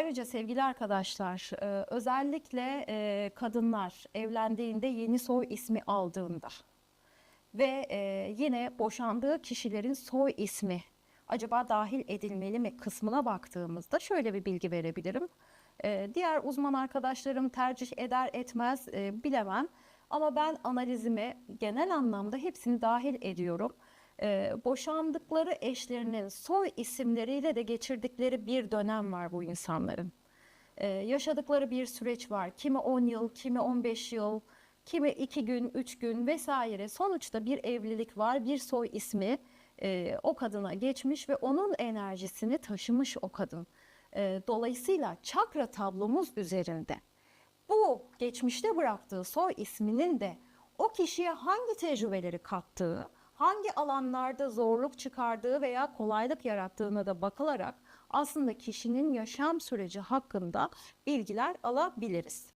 Ayrıca sevgili arkadaşlar, e, özellikle e, kadınlar evlendiğinde yeni soy ismi aldığında ve e, yine boşandığı kişilerin soy ismi acaba dahil edilmeli mi kısmına baktığımızda şöyle bir bilgi verebilirim. Diğer uzman arkadaşlarım tercih eder etmez bilemem ama ben analizime genel anlamda hepsini dahil ediyorum. E, boşandıkları eşlerinin soy isimleriyle de geçirdikleri bir dönem var bu insanların. Ee, yaşadıkları bir süreç var. Kimi 10 yıl, kimi 15 yıl, kimi 2 gün, 3 gün vesaire. Sonuçta bir evlilik var, bir soy ismi e, o kadına geçmiş ve onun enerjisini taşımış o kadın. E, dolayısıyla çakra tablomuz üzerinde bu geçmişte bıraktığı soy isminin de o kişiye hangi tecrübeleri kattığı, hangi alanlarda zorluk çıkardığı veya kolaylık yarattığına da bakılarak aslında kişinin yaşam süreci hakkında bilgiler alabiliriz.